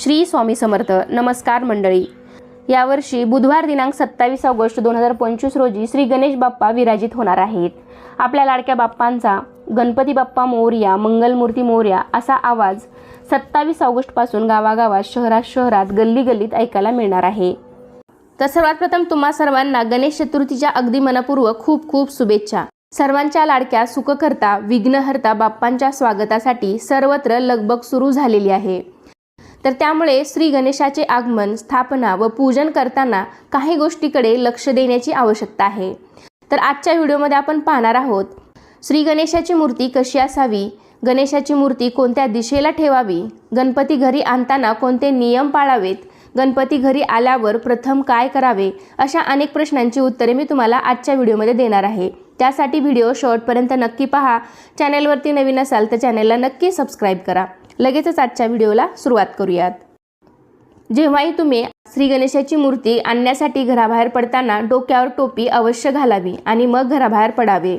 श्री स्वामी समर्थ. नमस्कार मंडळी. यावर्षी बुधवार दिनांक सत्तावीस ऑगस्ट दोन हजार पंचवीस रोजी श्री गणेश बाप्पा विराजित होणार आहेत. आपल्या लाडक्या बाप्पांचा गणपती बाप्पा मोर्या मंगलमूर्ती मोर्या असा आवाज सत्तावीस ऑगस्टपासून गावागावात शहरात शहरात गल्ली गल्लीत ऐकायला मिळणार आहे. तर सर्वात प्रथम तुम्हा सर्वांना गणेश चतुर्थीच्या अगदी मनपूर्वक खूप खूप शुभेच्छा. सर्वांच्या लाडक्या सुखकर्ता विघ्नहर्ता बाप्पांच्या स्वागतासाठी सर्वत्र लगबग सुरू झालेली आहे. तर त्यामुळे श्री गणेशाचे आगमन स्थापना व पूजन करताना काही गोष्टीकडे लक्ष देण्याची आवश्यकता आहे. तर आजच्या व्हिडिओमध्ये आपण पाहणार आहोत श्री गणेशाची मूर्ती कशी असावी गणेशाची मूर्ती कोणत्या दिशेला ठेवावी गणपती घरी आणताना कोणते नियम पाळावेत गणपती घरी आल्यावर प्रथम काय करावे अशा अनेक प्रश्नांची उत्तरे मी तुम्हाला आजच्या व्हिडिओमध्ये देणार आहे. त्यासाठी व्हिडिओ शॉर्टपर्यंत नक्की पहा. चॅनेलवरती नवीन असाल तर चॅनेलला नक्की सबस्क्राईब करा. लगेचच आजच्या व्हिडिओला सुरुवात करूयात. जेव्हाही तुम्ही श्री गणेशाची मूर्ती आणण्यासाठी घराबाहेर पडताना डोक्यावर टोपी अवश्य घालावी आणि मग घराबाहेर पडावे.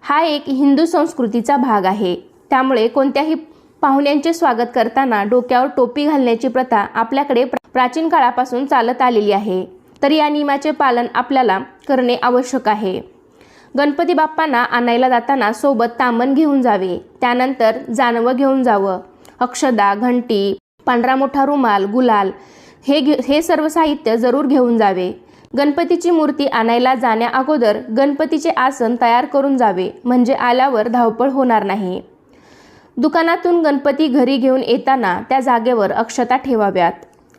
हा एक हिंदू संस्कृतीचा भाग आहे. त्यामुळे कोणत्याही पाहुण्यांचे स्वागत करताना डोक्यावर टोपी घालण्याची प्रथा आपल्याकडे प्राचीन काळापासून चालत आलेली आहे. तर या नियमाचे पालन आपल्याला करणे आवश्यक आहे. गणपती बाप्पांना आणायला जाताना सोबत तामन घेऊन जावे. त्यानंतर जानवं घेऊन जावं. अक्षदा घंटी पांढरा मोठा रुमाल गुलाल हे घे हे सर्व साहित्य जरूर घेऊन जावे. गणपतीची मूर्ती आणायला जाण्या अगोदर गणपतीचे आसन तयार करून जावे म्हणजे आल्यावर धावपळ होणार नाही. दुकानातून गणपती घरी घेऊन येताना त्या जागेवर अक्षता ठेवाव्यात.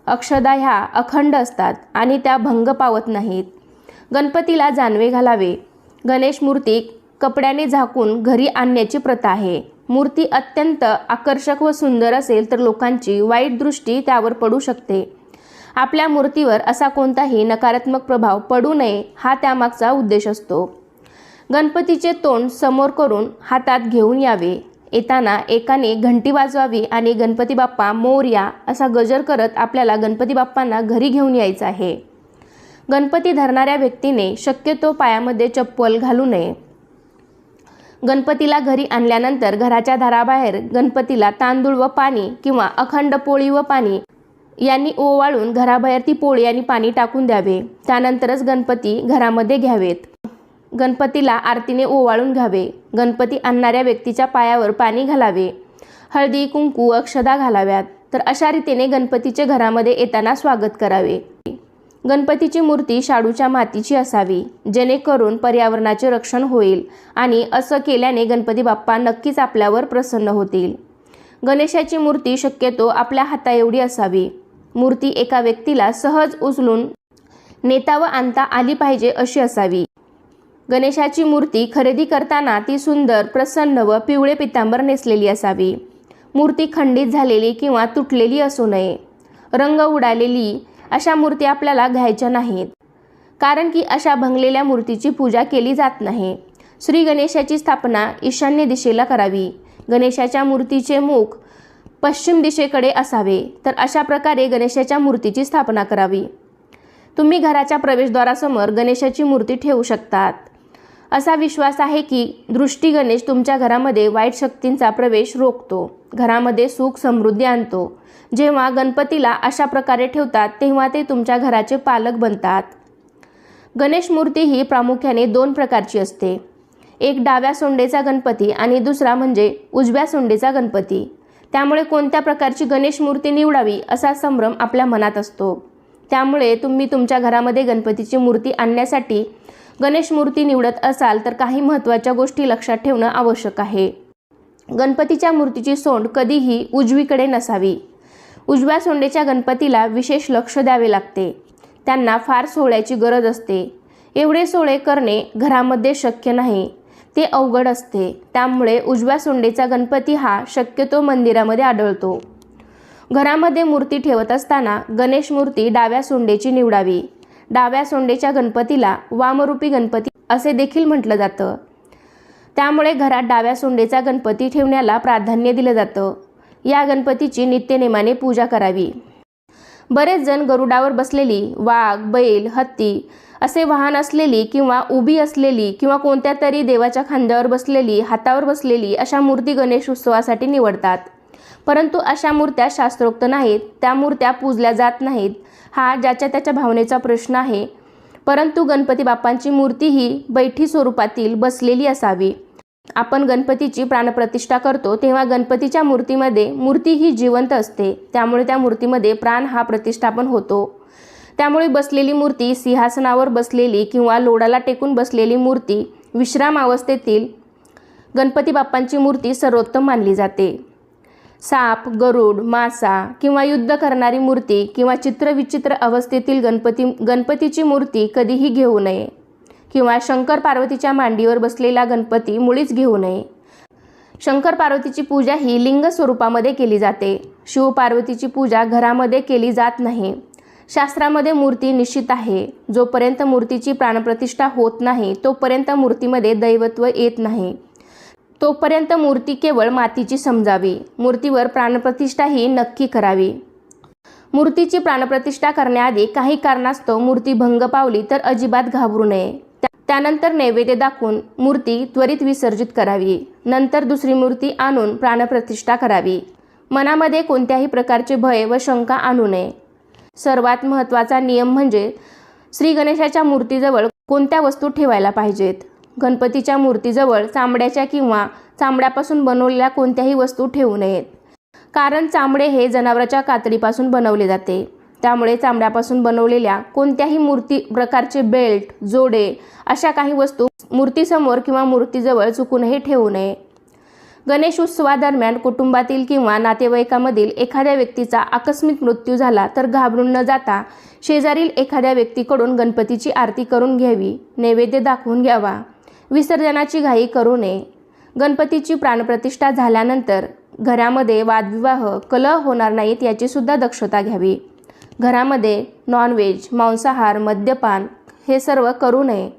अक्षदा ह्या अखंड असतात आणि त्या भंग पावत नाहीत. गणपतीला जानवे घालावे. गणेश मूर्ती कपड्याने झाकून घरी आणण्याची प्रथा आहे. मूर्ती अत्यंत आकर्षक व सुंदर असेल तर लोकांची वाईट दृष्टी त्यावर पडू शकते. आपल्या मूर्तीवर असा कोणताही नकारात्मक प्रभाव पडू नये हा त्यामागचा उद्देश असतो. गणपतीचे तोंड समोर करून हातात घेऊन यावे. येताना एकाने घंटी वाजवावी आणि गणपती बाप्पा मोर्या असा गजर करत आपल्याला गणपती बाप्पांना घरी घेऊन यायचं आहे. गणपती धरणाऱ्या व्यक्तीने शक्यतो पायामध्ये चप्पल घालू नये. गणपतीला घरी आणल्यानंतर घराच्या दाराबाहेर गणपतीला तांदूळ व पाणी किंवा अखंड पोळी व पाणी यांनी ओवाळून घराबाहेर ती पोळी आणि पाणी टाकून द्यावे. त्यानंतरच गणपती घरामध्ये घ्यावेत. गणपतीला आरतीने ओवाळून घ्यावे. गणपती आणणाऱ्या व्यक्तीच्या पायावर पाणी घालावे. हळदी कुंकू अक्षदा घालाव्यात. तर अशा रीतीने गणपतीचे घरामध्ये येताना स्वागत करावे. गणपतीची मूर्ती शाडूच्या मातीची असावी जेणेकरून पर्यावरणाचे रक्षण होईल आणि असं केल्याने गणपती बाप्पा नक्कीच आपल्यावर प्रसन्न होतील. गणेशाची मूर्ती शक्यतो आपल्या हाताएवढी असावी. मूर्ती एका व्यक्तीला सहज उचलून नेता व आणता आली पाहिजे अशी असावी. गणेशाची मूर्ती खरेदी करताना ती सुंदर प्रसन्न व पिवळे पितांबर नेसलेली असावी. मूर्ती खंडित झालेली किंवा तुटलेली असू नये. रंग उडालेली अशा मूर्ती आपल्याला घ्यायच्या नाहीत. कारण की अशा भंगलेल्या मूर्तीची पूजा केली जात नाही. श्री गणेशाची स्थापना ईशान्य दिशेला करावी. गणेशाच्या मूर्तीचे मुख पश्चिम दिशेकडे असावे तर अशा प्रकारे गणेशाच्या मूर्तीची स्थापना करावी. तुम्ही घराच्या प्रवेशद्वारासमोर गणेशाची मूर्ती ठेवू शकतात. असा विश्वास आहे की दृष्टी गणेश तुमच्या घरामध्ये वाईट शक्तींचा प्रवेश रोखतो. घरामध्ये सुख समृद्धी आणतो. जेव्हा गणपतीला अशा प्रकारे ठेवतात तेव्हा ते तुमच्या घराचे पालक बनतात. गणेश मूर्ती ही प्रामुख्याने दोन प्रकारची असते. एक डाव्या सोंडेचा गणपती आणि दुसरा म्हणजे उजव्या सोंडेचा गणपती. त्यामुळे कोणत्या प्रकारची गणेश मूर्ती निवडावी असा संभ्रम आपल्या मनात असतो. त्यामुळे तुम्ही तुमच्या घरामध्ये गणपतीची मूर्ती आणण्यासाठी गणेश मूर्ती निवडत असाल तर काही महत्त्वाच्या गोष्टी लक्षात ठेवणं आवश्यक आहे. गणपतीच्या मूर्तीची सोंड कधीही उजवीकडे नसावी. उजव्या सोंडेच्या गणपतीला विशेष लक्ष द्यावे लागते. त्यांना फार सोहळ्याची गरज असते. एवढे सोहळे करणे घरामध्ये शक्य नाही. ते अवघड असते. त्यामुळे उजव्या सोंडेचा गणपती हा शक्यतो मंदिरामध्ये आढळतो. घरामध्ये मूर्ती ठेवत असताना गणेश मूर्ती डाव्या सोंडेची निवडावी. डाव्या सोंडेच्या गणपतीला वामरूपी गणपती असे देखील म्हटलं जातं. त्यामुळे घरात डाव्या सोंडेचा गणपती ठेवण्याला प्राधान्य दिलं जातं. या गणपतीची नित्यनेमाने पूजा करावी. बरेच जण गरुडावर बसलेली वाघ बैल हत्ती असे वाहन असलेली किंवा उभी असलेली किंवा कोणत्या तरी देवाच्या खांद्यावर बसलेली हातावर बसलेली अशा मूर्ती गणेश उत्सवासाठी निवडतात. परंतु अशा मूर्त्या शास्त्रोक्त नाहीत. त्या मूर्त्या पूजल्या जात नाहीत. हा ज्याच्या त्याच्या भावनेचा प्रश्न आहे. परंतु गणपती बाप्पांची मूर्ती ही बैठी स्वरूपातील बसलेली असावी. आपण गणपतीची प्राणप्रतिष्ठा करतो तेव्हा गणपतीच्या मूर्तीमध्ये मूर्ती ही जिवंत असते. त्यामुळे त्या मूर्तीमध्ये प्राण हा प्रतिष्ठापन होतो. त्यामुळे बसलेली मूर्ती सिंहासनावर बसलेली किंवा लोडाला टेकून बसलेली मूर्ती विश्राम अवस्थेतील गणपती बाप्पांची मूर्ती सर्वोत्तम मानली जाते. साप गरुड मासा किंवा युद्ध करणारी मूर्ती किंवा चित्रविचित्र अवस्थेतील गणपती गणपतीची मूर्ती कधीही घेऊ नये. किंवा शंकर पार्वतीच्या मांडीवर बसलेला गणपती मुळीच घेऊ नये. शंकर पार्वतीची पूजा ही लिंग स्वरूपामध्ये केली जाते. शिवपार्वतीची पूजा घरामध्ये केली जात नाही. शास्त्रामध्ये मूर्ती निश्चित आहे. जोपर्यंत मूर्तीची प्राणप्रतिष्ठा होत नाही तोपर्यंत मूर्तीमध्ये दैवत्व येत नाही. तोपर्यंत मूर्ती केवळ मातीची समजावी. मूर्तीवर प्राणप्रतिष्ठा ही नक्की करावी. मूर्तीची प्राणप्रतिष्ठा करण्याआधी काही कारणास्तव मूर्ती भंग पावली तर अजिबात घाबरू नये. त्या- त्यानंतर नैवेद्य दाखवून मूर्ती त्वरित विसर्जित करावी. नंतर दुसरी मूर्ती आणून प्राणप्रतिष्ठा करावी. मनामध्ये कोणत्याही प्रकारचे भय व शंका आणू नये. सर्वात महत्त्वाचा नियम म्हणजे श्री गणेशाच्या मूर्तीजवळ कोणत्या वस्तू ठेवायला पाहिजेत? गणपतीच्या मूर्तीजवळ चामड्याच्या किंवा चामड्यापासून बनवलेल्या कोणत्याही वस्तू ठेवू नयेत. कारण चामडे हे जनावराच्या कातडीपासून बनवले जाते. त्यामुळे चामड्यापासून बनवलेल्या कोणत्याही मूर्ती प्रकारचे बेल्ट जोडे अशा काही वस्तू मूर्तीसमोर किंवा मूर्तीजवळ चुकूनही ठेवू नये. गणेश उत्सवादरम्यान कुटुंबातील किंवा नातेवाईकामधील एखाद्या व्यक्तीचा आकस्मिक मृत्यू झाला तर घाबरून न जाता शेजारील एखाद्या व्यक्तीकडून गणपतीची आरती करून घ्यावी. नैवेद्य दाखवून घ्यावा. विसर्जनाची घाई करू नये. गणपतीची प्राणप्रतिष्ठा झाल्यानंतर घरामध्ये वादविवाह कलह होणार नाहीत याची सुद्धा दक्षता घ्यावी. घरामध्ये नॉनव्हेज मांसाहार मद्यपान हे सर्व करू नये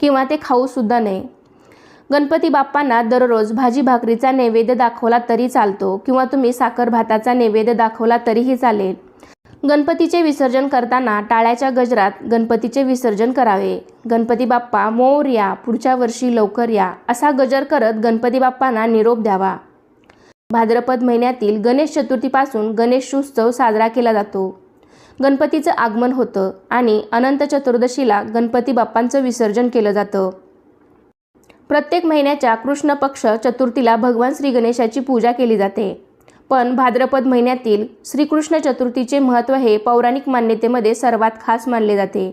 किंवा ते खाऊसुद्धा नये. गणपती बाप्पांना दररोज भाजी भाकरीचा नैवेद्य दाखवला तरी चालतो किंवा तुम्ही साखर भाताचा नैवेद्य दाखवला तरीही चालेल. गणपतीचे विसर्जन करताना टाळ्याच्या गजरात गणपतीचे विसर्जन करावे. गणपती बाप्पा मोर या पुढच्या वर्षी लवकर या असा गजर करत गणपती बाप्पांना निरोप द्यावा. भाद्रपद महिन्यातील गणेश चतुर्थीपासून गणेशोत्सव साजरा केला जातो. गणपतीचं आगमन होतं आणि अनंत चतुर्दशीला गणपती बाप्पांचं विसर्जन केलं जातं. प्रत्येक महिन्याच्या कृष्ण पक्ष चतुर्थीला भगवान श्री गणेशाची पूजा केली जाते. पण भाद्रपद महिन्यातील श्रीकृष्ण चतुर्थीचे महत्त्व हे पौराणिक मान्यतेमध्ये सर्वात खास मानले जाते.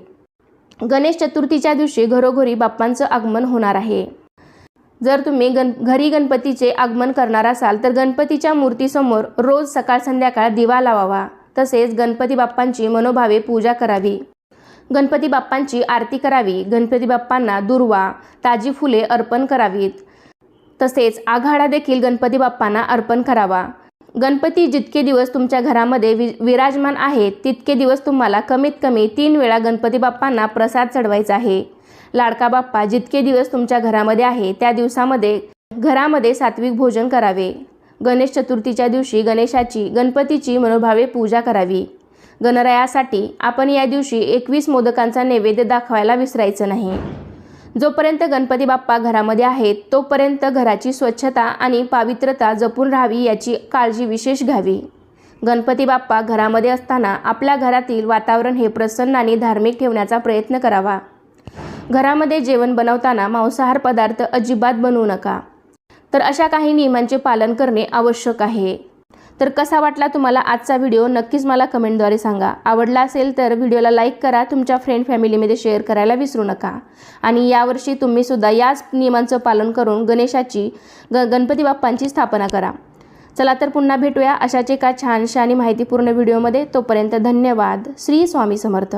गणेश चतुर्थीच्या दिवशी घरोघरी बाप्पांचं आगमन होणार आहे. जर तुम्ही गण घरी गणपतीचे आगमन करणार असाल तर गणपतीच्या मूर्तीसमोर रोज सकाळ संध्याकाळ दिवा लावावा. तसेच गणपती बाप्पांची मनोभावे पूजा करावी. गणपती बाप्पांची आरती करावी. गणपती बाप्पांना दुर्वा ताजी फुले अर्पण करावीत. तसेच आघाडा देखील गणपती बाप्पांना अर्पण करावा. गणपती जितके दिवस तुमच्या घरामध्ये वि विराजमान आहेत तितके दिवस तुम्हाला कमीत कमी तीन वेळा गणपती बाप्पांना प्रसाद चढवायचा आहे. लाडका बाप्पा जितके दिवस तुमच्या घरामध्ये आहे त्या दिवसामध्ये घरामध्ये सात्विक भोजन करावे. गणेश चतुर्थीच्या दिवशी गणेशाची गणपतीची मनोभावे पूजा करावी. गणरायासाठी आपण या दिवशी एकवीस मोदकांचा नैवेद्य दाखवायला विसरायचं नाही. जोपर्यंत गणपती बाप्पा घरामध्ये आहेत तोपर्यंत घराची स्वच्छता आणि पावित्रता जपून राहावी याची काळजी विशेष घ्यावी. गणपती बाप्पा घरामध्ये असताना आपल्या घरातील वातावरण हे प्रसन्न आणि धार्मिक ठेवण्याचा प्रयत्न करावा. घरामध्ये जेवण बनवताना मांसाहार पदार्थ अजिबात बनवू नका. तर अशा काही नियमांचे पालन करणे आवश्यक आहे. तर कसा वाटला तुम्हाला आजचा व्हिडिओ नक्कीच मला कमेंटद्वारे सांगा. आवडला असेल तर व्हिडिओला लाईक करा. तुमच्या फ्रेंड फॅमिलीमध्ये शेअर करायला विसरू नका. आणि यावर्षी तुम्हीसुद्धा याच नियमांचं पालन करून गणेशाची ग गणपती बाप्पांची स्थापना करा. चला तर पुन्हा भेटूया अशाच एका छानशा आणि माहितीपूर्ण व्हिडिओमध्ये तोपर्यंत धन्यवाद. श्री स्वामी समर्थ.